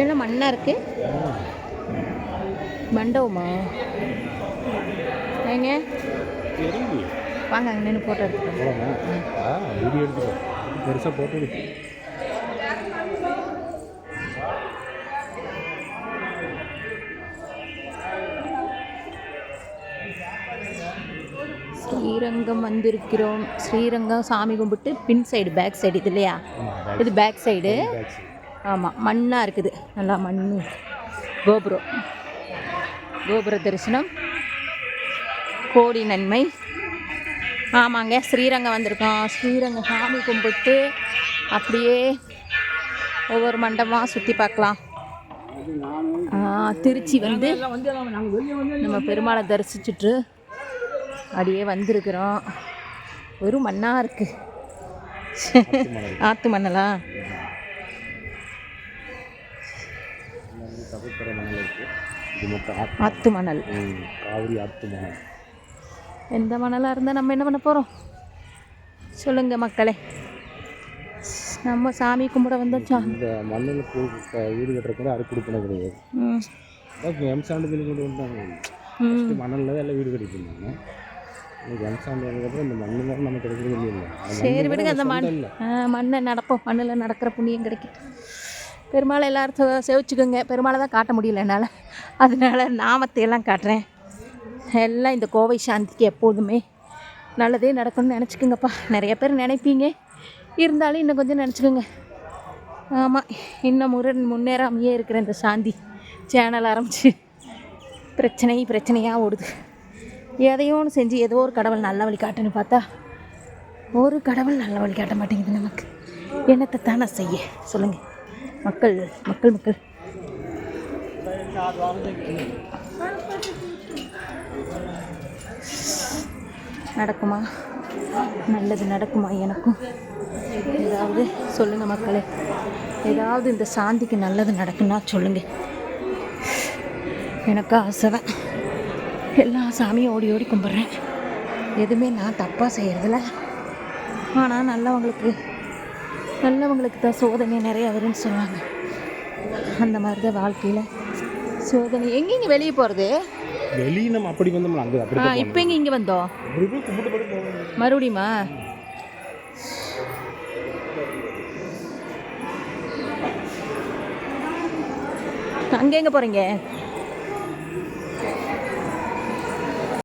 எல்லாம் மண்ணாக இருக்கு. மண்டபமா? ஏங்க? வாங்க அங்கே நின்று ஃபோட்டோ எடுத்துக்கோங்க பெருசாக போட்டு எடு. ஸ்ரீரங்கம் வந்திருக்கிறோம். ஸ்ரீரங்கம் சாமி கும்பிட்டு பின் சைடு பேக் சைடு இது இல்லையா? இது பேக் சைடு ஆமாம் மண்ணாக இருக்குது. நல்லா மண் கோபுரம். கோபுர தரிசனம். கோடி நன்மை. ஆமாங்க ஸ்ரீரங்கம் வந்திருக்கோம். ஸ்ரீரங்கம் சாமி கும்பிட்டு அப்படியே ஒவ்வொரு மண்டபமாக சுற்றி பார்க்கலாம். திருச்சி வந்து நம்ம பெருமாளை தரிசிச்சுட்டு அப்படியே வந்திருக்கிறோம். வெறும் மண்ணாக இருக்குது ஆற்று மண்ணலா கடற்கரை மணல் இருக்குது இது மொத்தம் ஆத்து மணல் காவிரி ஆத்து மணல் எந்த மணலாக இருந்தால் நம்ம என்ன பண்ண போகிறோம் சொல்லுங்கள் மக்களே. நம்ம சாமி கும்பிட வந்தாச்சா? இந்த மண்ணில் வீடு கட்டுற கூட அது கொடுப்பன கிடையாது. அதான் எம்சாண்டு பில்லு கொண்டு வந்தாங்க. ம். ஃபஸ்ட்டு மண்ணில் தான் எல்லாம் வீடு கட்டிட்டு இருந்தாங்க சரி விடுங்க அந்த மண். மண்ணை நடப்போம். மண்ணில் நடக்கிற புண்ணியம் கிடைக்கும். பெருமாளை எல்லாரும் செ- செவிச்சுக்கோங்க. பெருமாளை தான் காட்ட முடியல என்னால். அதனால் நாமத்தை எல்லாம் காட்டுறேன். எல்லாம் இந்த கோவை சாந்திக்கு எப்போதுமே நல்லதே நடக்கும்னு நினச்சிக்கோங்கப்பா. நிறைய பேர் நினைப்பீங்க. இருந்தாலும் இன்னும் கொஞ்சம் நினச்சிக்கோங்க. ஆமாம் இன்னும் முறை முன்னேறாமையே இருக்கிற இந்த சாந்தி சேனல் ஆரம்பிச்சு பிரச்சனை பிரச்சனையாக ஓடுது. எதையோ ஒன்று செஞ்சு ஏதோ ஒரு கடவுள் நல்ல வழி காட்டுன்னு பார்த்தா ஒரு கடவுள் நல்ல வழி காட்ட மாட்டேங்குது நமக்கு. என்னத்தை தானே செய்ய? சொல்லுங்கள் மக்கள் மக்கள் மக்கள். நடக்குமா? நல்லது நடக்குமா எனக்கும்? ஏதாவது சொல்லுங்கள் மக்களே. ஏதாவது இந்த சாந்திக்கு நல்லது நடக்குன்னா சொல்லுங்கள் எனக்கு ஆசை தான். எல்லா சாமியும் ஓடி ஓடி கும்பிட்றேன். எதுவுமே நான் தப்பாக செய்கிறதில்ல ஆனால் நல்லவங்களுக்கு நல்லவங்களுக்கு தான் சோதனை நிறையா வரும்னு சொல்லுவாங்க. அந்த மாதிரி தான் வாழ்க்கையில் சோதனை. எங்கெங்க வெளியே போகிறது வெளியே நம்ம அப்படி வந்தோம்ல அங்கே அப்படி ஆ இப்போ எங்கே இங்கே வந்தோம் மறுபடியுமா? அங்கே எங்கே போகிறீங்க